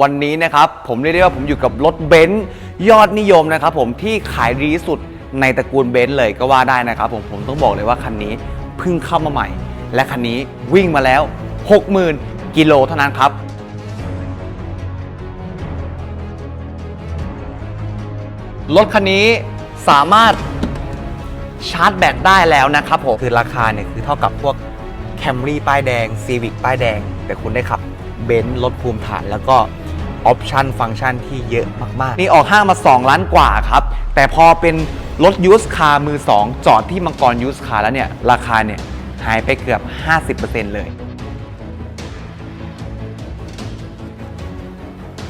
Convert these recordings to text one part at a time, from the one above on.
วันนี้นะครับผมเรียกได้ว่าผมอยู่กับรถเบนซ์ยอดนิยมนะครับผมที่ขายดีที่สุดในตระกูลเบนซ์เลยก็ว่าได้นะครับผมผมต้องบอกเลยว่าคันนี้เพิ่งเข้ามาใหม่ และคันนี้วิ่งมาแล้ว 60,000 กิโลเท่านั้นครับ รถคันนี้สามารถชาร์จแบตได้แล้วนะครับผมคือราคาเนี่ยคือเท่ากับพวกแคมรี่ป้ายแดงซีวิ c ป้ายแดง แต่คุณได้ขับเบนซ์รถภูมิฐานแล้วก็ ออปชันฟังก์ชันที่เยอะมาก ๆ นี่ออกห้างมา 2 ล้านกว่าครับ แต่พอเป็นรถยูสคาร์มือ 2 จอดที่มังกรยูสคาร์แล้วเนี่ย ราคาเนี่ย หายไปเกือบ 50%เลย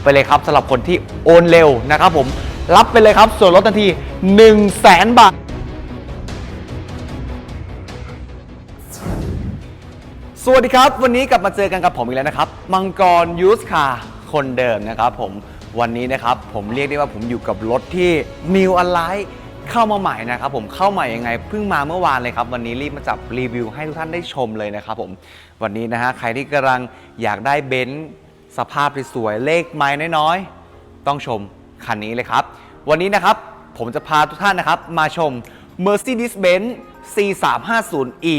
ไปเลยครับสำหรับคนที่โอนเร็วนะครับผมรับไปเลยครับส่วนลดทันที 1 0 0 0 0แสนบาทสวัสดีครับ วันนี้กลับมาเจอกันกับผมอีกแล้วนะครับ มังกรยูสคาร์ คนเดิมนะครับผมวันนี้นะครับผมเรียกได้ว่าผมอยู่กับรถที่ New a l i เข้ามาใหม่นะครับผมเข้าใหม่ยังไงเพิ่งมาเมื่อวานเลยครับ วันนี้รีบมาจับรีวิวให้ทุกท่านได้ชมเลยนะครับผมวันนี้นะฮะใครที่กำลังอยากได้เบนซ์สภาพสวยเลขไม้น้อยๆ ต้องชมคันนี้เลยครับ วันนี้นะครับผมจะพาทุกท่านนะครับมาชม Mercedes-Benz C350e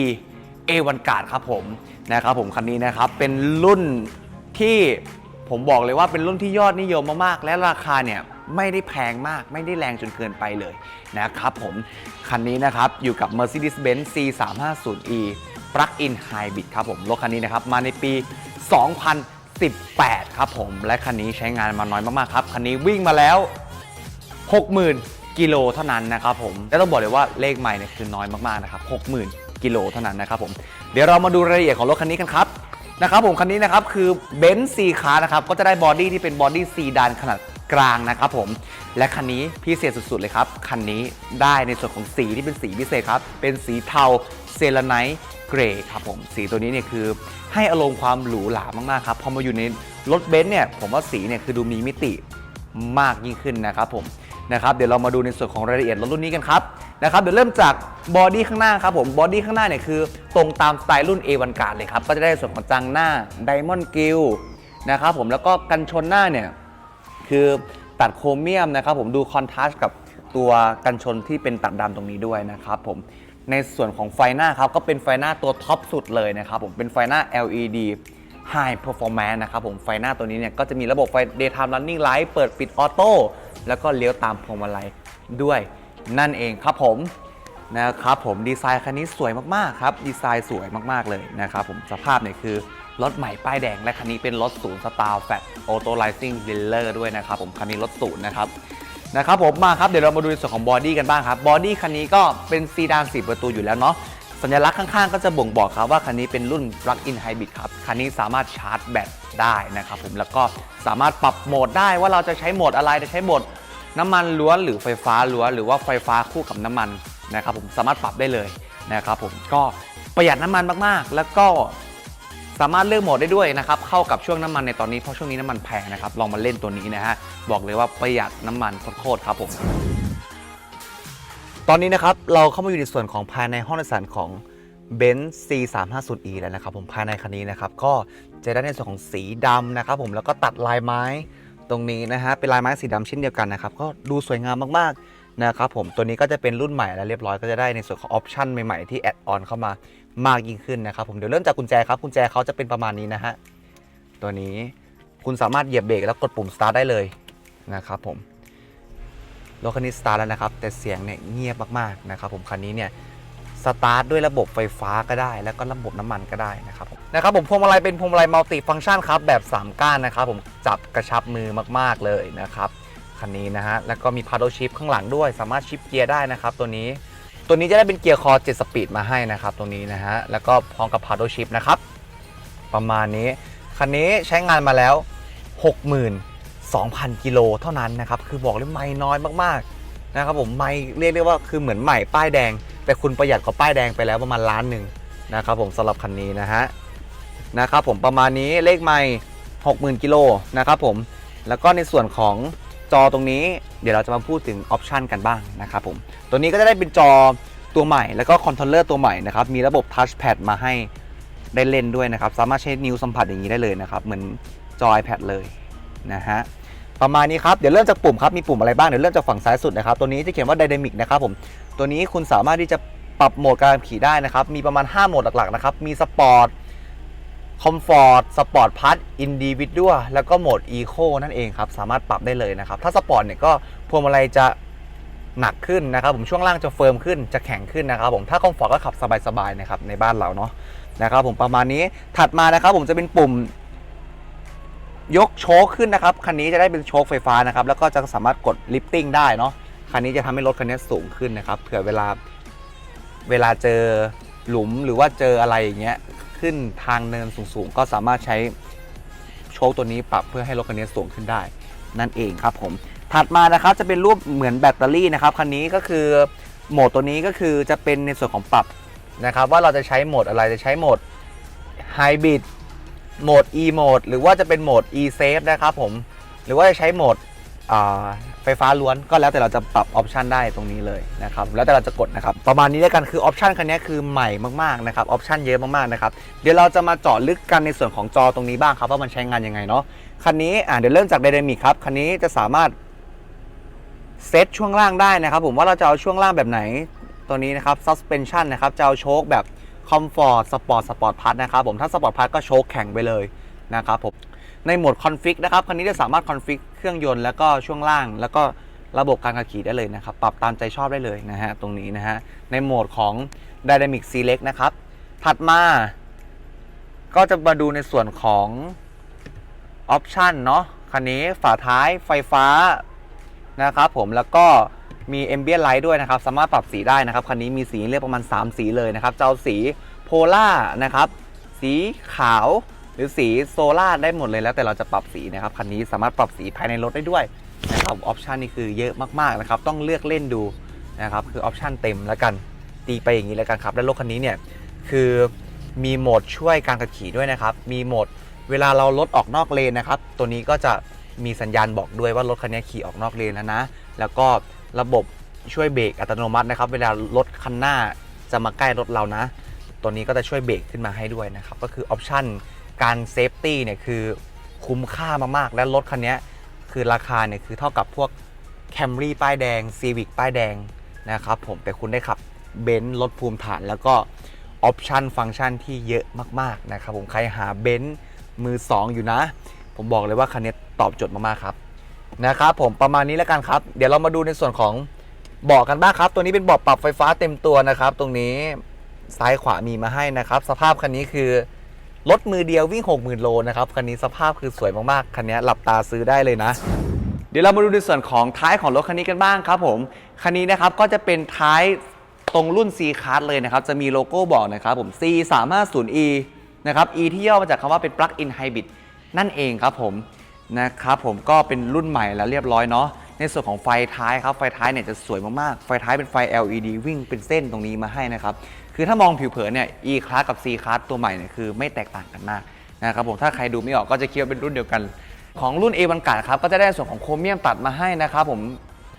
A วันการ์ดครับผมนะครับผมคันนี้นะครับเป็นรุ่นที่ ผมบอกเลยว่าเป็นรุ่นที่ยอดนิยมมากๆ และราคาเนี่ยไม่ได้แพงมาก ไม่ได้แรงจนเกินไปเลยนะครับผม คันนี้นะครับอยู่กับ Mercedes-Benz C350e Plug-in Hybrid ครับผม รถคันนี้นะครับมาในปี 2018 ครับผม และคันนี้ใช้งานมาน้อยมากๆครับ คันนี้วิ่งมาแล้ว 60,000 กิโลเท่านั้นนะครับผม และต้องบอกเลยว่าเลขใหม่เนี่ยคือน้อยมากๆนะครับ 60,000 กิโลเท่านั้นนะครับผม เดี๋ยวเรามาดูรายละเอียดของรถคันนี้กันครับ นะครับผมคันนี้นะครับคือเบนซ์ซีคาร์นะครับก็จะได้บอดี้ที่เป็นบอดี้ซีดานขนาดกลางนะครับผมและคันนี้พิเศษสุดๆเลยครับ คันนี้ได้ในส่วนของสีที่เป็นสีพิเศษครับ เป็นสีเทาเซเลไนท์เกรย์ครับผมสีตัวนี้เนี่ยคือให้อารมณ์ความหรูหรามากๆครับพอมาอยู่ในรถเบนซ์เนี่ยผมว่าสีเนี่ยคือดูมีมิติมากยิ่งขึ้นนะครับผมนะครับเดี๋ยวเรามาดูในส่วนของรายละเอียดรถรุ่นนี้กันครับ นะครับเดี๋ยวเริ่มจากบอดี้ข้างหน้าครับผมบอดี้ข้างหน้าเนี่ยคือตรงตามสไตล์รุ่น A1 การ์ดเลยครับก็จะได้ส่วนของจังหน้า Diamond g r i l l นะครับผมแล้วก็กันชนหน้าเนี่ยคือตัดโครเมียมนะครับผมดูคอนทราสต์กับตัวกันชนที่เป็นตัดดำตรงนี้ด้วยนะครับผมในส่วนของไฟหน้าครับก็เป็นไฟหน้าตัวท็อปสุดเลยนะครับผมเป็นไฟหน้า LED High Performance นะครับผมไฟหน้าตัวนี้เนี่ยก็จะมีระบบไฟ Daytime Running Light เปิดปิดออโต้แล้วก็เลี้ยวตามพวงมาลัยด้วย นั่นเองครับผมนะครับผมดีไซน์คันนี้สวยมากๆครับดีไซน์สวยมากๆเลยนะครับผมสภาพเนี่ยคือรถใหม่ป้ายแดงและคันนี้เป็นรถศูนย์สตาร์แฟตออโต้ไลซิ่งดิลเลอร์ด้วยนะครับผมคันนี้รถศูนย์นะครับนะครับผมมาครับเดี๋ยวเรามาดูในส่วนของบอดี้กันบ้างครับบอดี้คันนี้ก็เป็นซีดาน4ประตูอยู่แล้วเนาะสัญลักษณ์ข้างๆ ก็จะบ่งบอกครับว่าคันนี้เป็นรุ่น Plug-in Hybrid ครับ คันนี้สามารถชาร์จแบตได้นะครับผมแล้วก็สามารถปรับโหมดได้ว่าเราจะใช้โหมดอะไรจะใช้โหมด น้ำมันล้วนหรือไฟฟ้าล้วนหรือว่าไฟฟ้าคู่กับน้ำมันนะครับผมสามารถปรับได้เลยนะครับผมก็ประหยัดน้ำมันมากๆ แล้วก็สามารถเลือกโหมดได้ด้วยนะครับเข้ากับช่วงน้ำมันในตอนนี้เพราะช่วงนี้น้ำมันแพงนะครับลองมาเล่นตัวนี้นะฮะบอกเลยว่าประหยัดน้ำมันโคตรๆครับผมตอนนี้นะครับเราเข้ามาอยู่ในส่วนของภายในห้องโดยสารของ b e n z C350e แล้วนะครับผมภายในคันนี้นะครับก็จะได้ในส่วนของสีดำนะครับผมแล้วก็ตัดลายไม้ ตรงนี้นะฮะเป็นลายไม้สีดำเช่นเดียวกันนะครับก็ดูสวยงามมากๆนะครับผมตัวนี้ก็จะเป็นรุ่นใหม่แล้วเรียบร้อยก็จะได้ในส่วนของออปชั่นใหม่ๆที่แอดออนเข้ามามากยิ่งขึ้นนะครับผมเดี๋ยวเริ่มจากกุญแจครับกุญแจเขาจะเป็นประมาณนี้นะฮะตัวนี้คุณสามารถเหยียบเบรกแล้วกดปุ่ม start ได้เลยนะครับผมรถคันนี้สตาร์ทแล้วนะครับแต่เสียงเนี่ยเงียบมากๆนะครับผมคันนี้เนี่ย สตาร์ทด้วยระบบไฟฟ้าก็ได้ แล้วก็ระบบน้ำมันก็ได้นะครับผมนะครับผมพวงมาลัยเป็นพวงมาลัยมัลติฟังก์ชันครับแบบ 3 ก้านนะครับผมจับกระชับมือมากๆเลยนะครับคันนี้นะฮะแล้วก็มีพา d ด l ชิ f ข้างหลังด้วย สามารถชิปเกียร์ได้นะครับตัวนี้ตัวนี้จะได้เป็นเกียร์คอ7สปีดมาให้นะครับตรงนี้นะฮะแล้วก็พร้อมกับ paddle shift นะครับประมาณนี้คันนี้ใช้งานมาแล้ว 62,000 กิโลเท่านั้นนะครับคือบอกเลยไม่น้อยมากๆนะครับผมไม่เรียกได้ว่าคือเหมือนใหม่ป้ายแดง แต่คุณประหยัดกว่าป้ายแดงไปแล้วประมาณล้านหนึ่งนะครับผมสำหรับคันนี้นะฮะนะครับผมประมาณนี้เลขไม่60,000กิโลนะครับผมแล้วก็ในส่วนของจอตรงนี้เดี๋ยวเราจะมาพูดถึงออปชันกันบ้างนะครับผมตัวนี้ก็จะได้เป็นจอตัวใหม่แล้วก็คอนโทรลเลอร์ตัวใหม่นะครับมีระบบทัชแพดมาให้ได้เล่นด้วยนะครับ สามารถใช้นิ้วสัมผัสอย่างนี้ได้เลยนะครับ เหมือนจอ iPad เลยนะฮะประมาณนี้ครับ เดี๋ยวเริ่มจากปุ่มครับ มีปุ่มอะไรบ้าง เดี๋ยวเริ่มจากฝั่งซ้ายสุดนะครับ ตัวนี้จะเขียนว่า Dynamic นะครับผม ตัวนี้คุณสามารถที่จะปรับโหมดการขี่ได้นะครับ มีประมาณ 5 โหมดหลักๆนะครับ มีสปอร์ตคอมฟอร์ตสปอร์ตพัทอินดิวิด a l แล้วก็โหมดอีโคนั่นเองครับ สามารถปรับได้เลยนะครับ ถ้าสปอร์ตเนี่ยก็พวงมาลัยจะหนักขึ้นนะครับ ผมช่วงล่างจะเฟิร์มขึ้นจะแข็งขึ้นนะครับผมถ้าคอมฟอร์ตก็ขับสบายๆนะครับในบ้านเราเนาะนะครับ ผมประมาณนี้ถัดมานะครับ ผมจะเป็นปุ่มยกโชคขึ้นนะครับคันนี้จะได้เป็นโชคไฟฟ้านะครับแล้วก็จะสามารถกดลิฟติ้งได้เนาะ คันนี้จะทำให้รถคันนี้สูงขึ้นนะครับ เผื่อเวลาเวลาเจอหลุมหรือว่าเจออะไรอย่างเงี้ยขึ้นทางเนินสูงๆ ก็สามารถใช้โชคตัวนี้ปรับเพื่อให้รถคันนี้สูงขึ้นได้ นั่นเองครับผมถัดมานะครับจะเป็นรูปเหมือนแบตเตอรี่นะครับคันนี้ก็คือโหมดตัวนี้ก็คือจะเป็นในส่วนของปรับนะครับ ว่าเราจะใช้โหมดอะไรจะใช้โหมดไฮบริดโหมด e โหมดหรือว่าจะเป็นโหมด e safe นะครับผม หรือว่าจะใช้โหมด ไฟฟ้าล้วนก็แล้วแต่เราจะปรับออปชันได้ตรงนี้เลยนะครับแล้วแต่เราจะกดนะครับประมาณนี้แล้วกันคือออปชันคันนี้คือใหม่มากๆนะครับออปชันเยอะมากๆนะครับเดี๋ยวเราจะมาเจาะลึกกันในส่วนของจอตรงนี้บ้างครับว่ามันใช้งานยังไงเนาะคันนี้อ่าเดี๋ยวเริ่มจากไดนามิกครับคันนี้จะสามารถเซตช่วงล่างได้นะครับผมว่าเราจะเอาช่วงล่างแบบไหนตัวนี้นะครับ suspension นะครับจะเอาโชคแบบ Comfort Sport Sport Plus นะครับผมถ้า Sport Plus ก็โชคแข็งไปเลย นะครับผมในโหมดคอนฟิกนะครับคันนี้จะสามารถคอนฟิกเครื่องยนต์แล้วก็ช่วงล่าง แล้วก็ระบบการขับขี่ได้เลยนะครับ ปรับตามใจชอบได้เลยนะฮะตรงนี้นะฮะในโหมดของ Dynamic Select นะครับถัดมาก็จะมาดูในส่วนของออปชันเนาะคันนี้ฝาท้ายไฟฟ้านะครับผมแล้วก็มีเอมเบียนไลท์ด้วยนะครับ สามารถปรับสีได้นะครับ คันนี้มีสีเรียกประมาณ 3 สีเลยนะครับจะเอาสีโพล่านะครับ สีขาว รือสีโซล่าได้หมดเลยแล้วแต่เราจะปรับสีนะครับคันนี้สามารถปรับสีภายในรถได้ด้วยนะครับออปชันนี่คือเยอะมากๆนะครับต้องเลือกเล่นดูนะครับคือออปชันเต็มแล้วกันตีไปอย่างนี้แล้วกันครับและรถคันนี้เนี่ยคือมีโหมดช่วยการขับขี่ด้วยนะครับมีโหมดเวลาเรารถออกนอกเลนนะครับตัวนี้ก็จะมีสัญญาณบอกด้วยว่ารถคันนี้ขี่ออกนอกเลนแล้วนะ แล้วก็ระบบช่วยเบรกอัตโนมัตินะครับ เวลารถคันหน้าจะมาใกล้รถเรานะ ตัวนี้ก็จะช่วยเบรกขึ้นมาให้ด้วยนะครับ ก็คือออปชัน การเซฟตี้เนี่ยคือคุ้มค่ามากๆ และรถคันนี้คือราคาเนี่ยคือเท่ากับพวก Camry ป้ายแดง Civic ป้ายแดงนะครับผมแต่คุณได้ขับเบนซ์รถภูมิฐาน แล้วก็ออปชันฟังก์ชันที่เยอะมากๆนะครับผมใครหาเบนซ์มือ 2 อยู่นะ ผมบอกเลยว่าคันนี้ตอบโจทย์มากๆครับนะครับผมประมาณนี้แล้วกันครับ เดี๋ยวเรามาดูในส่วนของเบาะกันบ้างครับ ตัวนี้เป็นเบาะปรับไฟฟ้าเต็มตัวนะครับ ตรงนี้ซ้ายขวามีมาให้นะครับ สภาพคันนี้คือ รถมือเดียววิ่ง 60,000 โลนะครับ คันนี้สภาพคือสวยมากๆ คันนี้หลับตาซื้อได้เลยนะ เดี๋ยวเรามาดูในส่วนของท้ายของรถคันนี้กันบ้างครับผม คันนี้นะครับก็จะเป็นท้ายตรงรุ่น C Class เลยนะครับ จะมีโลโก้บอกนะครับผม C 3 5 0 E นะครับ E ที่ย่อมาจากคำว่าเป็น Plug-in Hybrid นั่นเองครับผมนะครับผมก็เป็นรุ่นใหม่แล้วเรียบร้อยเนาะในส่วนของไฟท้ายครับไฟท้ายเนี่ยจะสวยมากๆ ไฟท้ายเป็นไฟ LED วิ่งเป็นเส้นตรงนี้มาให้นะครับ คือถ้ามองผิวเผินเนี่ย E class กับ C class ตัวใหม่เนี่ยคือไม่แตกต่างกันมากนะครับผมถ้าใครดูไม่ออกก็จะคิดว่าเป็นรุ่นเดียวกัน ของรุ่น A วันกาดครับก็จะได้ส่วนของโครเมียมตัดมาให้นะครับผม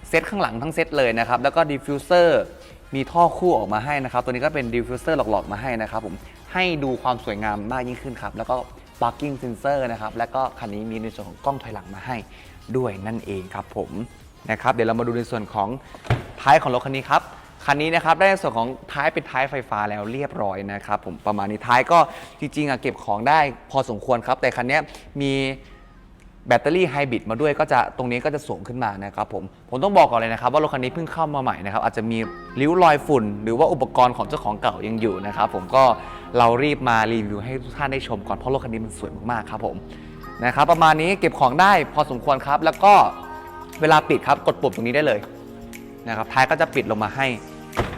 เซตข้างหลังทั้งเซตเลยนะครับแล้วก็ดิฟฟิวเซอร์มีท่อคู่ออกมาให้นะครับตัวนี้ก็เป็นดิฟฟิวเซอร์หลอกๆมาให้นะครับผมให้ดูความสวยงามมากยิ่งขึ้นครับแล้วก็ parking sensor นะครับแล้วก็คันนี้มีในส่วนของกล้องถอยหลังมาให้ด้วยนั่นเองครับผมนะครับเดี๋ยวเรามาดูในส่วนของท้ายของรถคันนี้ครับ คันนี้นะครับได้ในส่วนของท้ายเป็นท้ายไฟฟ้าแล้วเรียบร้อยนะครับผมประมาณนี้ท้ายก็จริงๆอะเก็บของได้พอสมควรครับ แต่คันนี้มีแบตเตอรี่ไฮบริดมาด้วยก็จะตรงนี้ก็จะสูงขึ้นมานะครับผมผมต้องบอกก่อนเลยนะครับ ว่ารถคันนี้เพิ่งเข้ามาใหม่นะครับอาจจะมีริ้วรอยฝุ่น หรือว่าอุปกรณ์ของเจ้าของเก่ายังอยู่นะครับผมก็เรารีบมารีวิวให้ทุกท่านได้ชมก่อนเพราะรถคันนี้มันสวยมากๆครับผมนะครับประมาณนี้เก็บของได้พอสมควรครับ แล้วก็เวลาปิดครับกดปุ่มตรงนี้ได้เลย นะครับท้ายก็จะปิดลงมาให้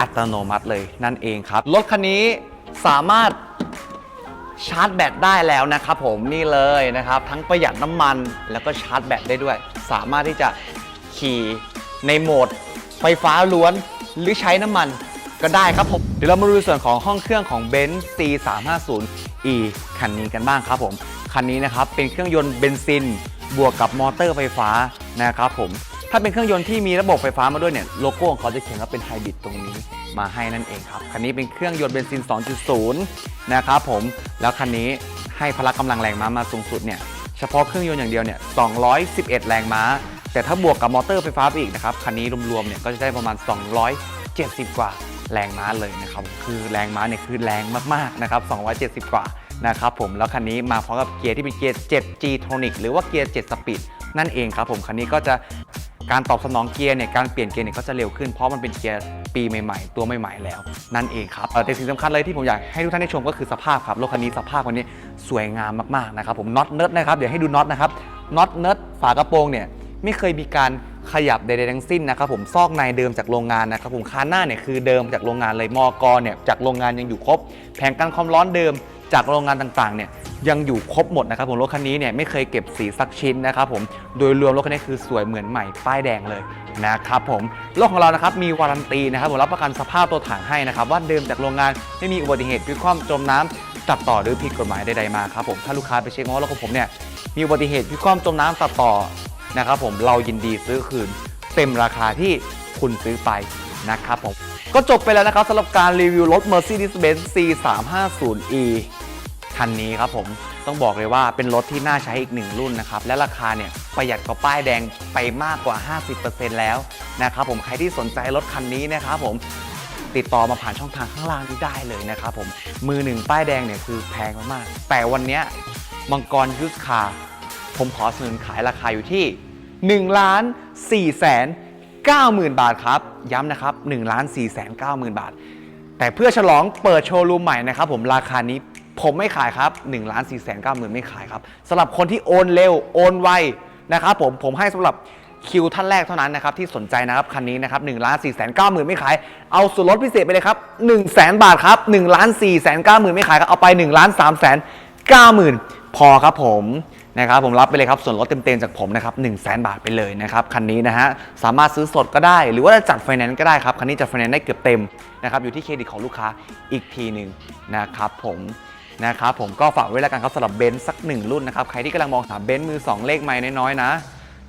อัตโนมัติเลยนั่นเองครับรถคันนี้สามารถชาร์จแบตได้แล้วนะครับผมนี่เลยนะครับ ทั้งประหยัดน้ำมันแล้วก็ชาร์จแบตได้ด้วย สามารถที่จะขี่ในโหมด ไฟฟ้าล้วนหรือใช้น้ำมันก็ได้ครับผมเดี๋ยวเรามาดูส่วนของห้องเครื่องของ b e n z C350e คันนี้กันบ้างครับผม คันนี้นะครับเป็นเครื่องยนต์เบนซิน บวกกับมอเตอร์ไฟฟ้านะครับผม ถ้าเป็นเครื่องยนต์ที่มีระบบไฟฟ้ามาด้วยเนี่ยโลโก้ของเขาจะเขียนว่าเป็นไฮบริดตรงนี้มาให้นั่นเองครับ คันนี้เป็นเครื่องยนต์เบนซิน 2.0 นะครับผม แล้วคันนี้ให้พละกำลังแรงม้ามาสูงสุดเนี่ยเฉพาะเครื่องยนต์อย่างเดียวเนี่ย 211 แรงม้า แต่ถ้าบวกกับมอเตอร์ไฟฟ้าไปอีกนะครับ คันนี้รวมๆเนี่ยก็จะได้ประมาณ 270 กว่าแรงม้าเลยนะครับ คือแรงม้าเนี่ยคือแรงมากๆนะครับ 270 กว่านะครับผม แล้วคันนี้มาพร้อมกับเกียร์ที่เป็นเกียร์ 7G Tronic หรือว่าเกียร์7 Speed นั่นเองครับผม คันนี้ก็จะ การตอบสนองเกียร์เนี่ยการเปลี่ยนเกียร์เนี่ยก็จะเร็วขึ้นเพราะมันเป็นเกียร์ปีใหม่ๆ ตัวใหม่ๆแล้ว นั่นเองครับแต่สิ่งสำคัญเลยที่ผมอยากให้ทุกท่านได้ชมก็คือสภาพครับรถคันนี้สภาพคันนี้สวยงามมากๆนะครับผมน็อตเนิร์ดนะครับเดี๋ยวให้ดูน็อตนะครับน็อตเนิร์ดฝากระโปรงเนี่ยไม่เคยมีการขยับใดๆทั้งสิ้นนะครับผมซอกในเดิมจากโรงงานนะครับผมคานหน้าเนี่ยคือเดิมจากโรงงานเลยมอกเนี่ยจากโรงงานยังอยู่ครบ แผงกันความร้อนเดิมจากโรงงานต่างๆเนี่ย ยังอยู่ครบหมดนะครับผมรถคันนี้เนี่ยไม่เคยเก็บสีสักชิ้นนะครับผมโดยรวมรถคันนี้คือสวยเหมือนใหม่ป้ายแดงเลยนะครับผมรถของเรานะครับมีวารันตีนะครับผมรับประกันสภาพตัวถังให้นะครับว่าเดิมจากโรงงานไม่มีอุบัติเหตุพลิกคว่ำจมน้ำตัดต่อหรือผิดกฎหมายใดๆมาครับผมถ้าลูกค้าไปเช็คมาว่ารถของผมเนี่ยมีอุบัติเหตุพลิกคว่ำจมน้ำตัดต่อนะครับผมเรายินดีซื้อคืน เต็มราคาที่คุณซื้อไปนะครับผมก็จบไปแล้วนะครับสำหรับการรีวิวรถ Mercedes-Benz C350e คันนี้ครับผมต้องบอกเลยว่าเป็นรถที่น่าใช้อีกหนึ่งรุ่นนะครับและราคาเนี่ยประหยัดกว่าป้ายแดงไปมากกว่า 50%แล้วนะครับผมใครที่สนใจรถคันนี้นะครับผมติดต่อมาผ่านช่องทางข้างล่างนี้ได้เลยนะครับผมมือหนึ่งป้ายแดงเนี่ยคือแพงมากๆแต่วันนี้มังกรยูสคา ผมขอเสนอขายราคาอยู่ที่1ล้าน4แสน9หมื่นบาทครับ ย้ำนะครับ1ล้าน4แสน9หมื่นบาท แต่เพื่อฉลองเปิดโชว์รูมใหม่นะครับผมราคานี้ ผมไม่ขายครับ1ล้าน4แสน9หมื่นไม่ขายครับสำหรับคนที่โอนเร็วโอนไวนะครับผมผมให้สำหรับคิวท่านแรกเท่านั้นนะครับที่สนใจนะครับคันนี้นะครับ1ล้าน4แสน9หมื่นไม่ขายเอาส่วนลดพิเศษไปเลยครับ1แสนบาทครับ1ล้าน4แสน9หมื่นไม่ขายครับเอาไป1ล้าน3แสน9หมื่นพอครับผม นะครับผมรับไปเลยครับส่วนลดเต็มๆจากผมนะครับ1 0 0 0 0แบาทไปเลยนะครับคันนี้นะฮะสามารถซื้อสดก็ได้ หรือว่าจะจัดไฟแนนซ์ก็ได้ครับคันนี้จัดไฟแนนซ์ได้เกือบเต็มนะครับอยู่ที่เครดิตของลูกค้าอีกทีหนึ่งนะครับผมนะครับผมก็ฝากไว้แล้วกันครับสำหรับเบนซ์สักหนึ่งรุ่นนะครับใครที่กำลังมองหาเบนซ์มือ 2 เลขไม่น้อยๆนะ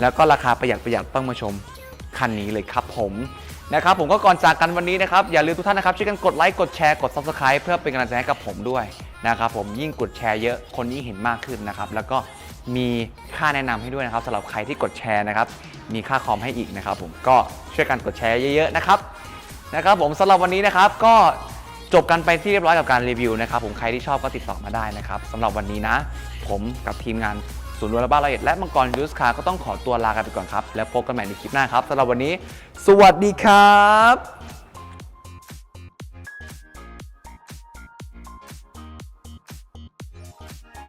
แล้วก็ราคาประหยัดประหยัดต้องมาชมคันนี้เลยครับผมนะครับผมก็ก่อนจากกันวันนี้นะครับอย่าลืมทุกท่านนะครับช่วยกันกดไลค์กดแชร์กด subscribe เพื่อเป็นกำลังใจให้กับผมด้วยนะครับผมยิ่งกดแชร์เยอะคนยิ่งเห็นมากขึ้นนะครับแล้วก็ มีค่าแนะนำให้ด้วยนะครับสำหรับใครที่กดแชร์นะครับ มีค่าคอมให้อีกนะครับ ผมก็ช่วยกันกดแชร์เยอะๆนะครับนะครับ ผมสำหรับวันนี้นะครับก็จบกันไปที่เรียบร้อยกับการรีวิวนะครับ ผมใครที่ชอบก็ติดต่อมาได้นะครับสำหรับวันนี้นะ ผมกับทีมงานศูนย์รวมบ้านละเอียดและมังกรยูสคาก็ต้องขอตัวลากันไปก่อนครับ แล้วพบกันใหม่ในคลิปหน้าครับสำหรับวันนี้ สวัสดีครับ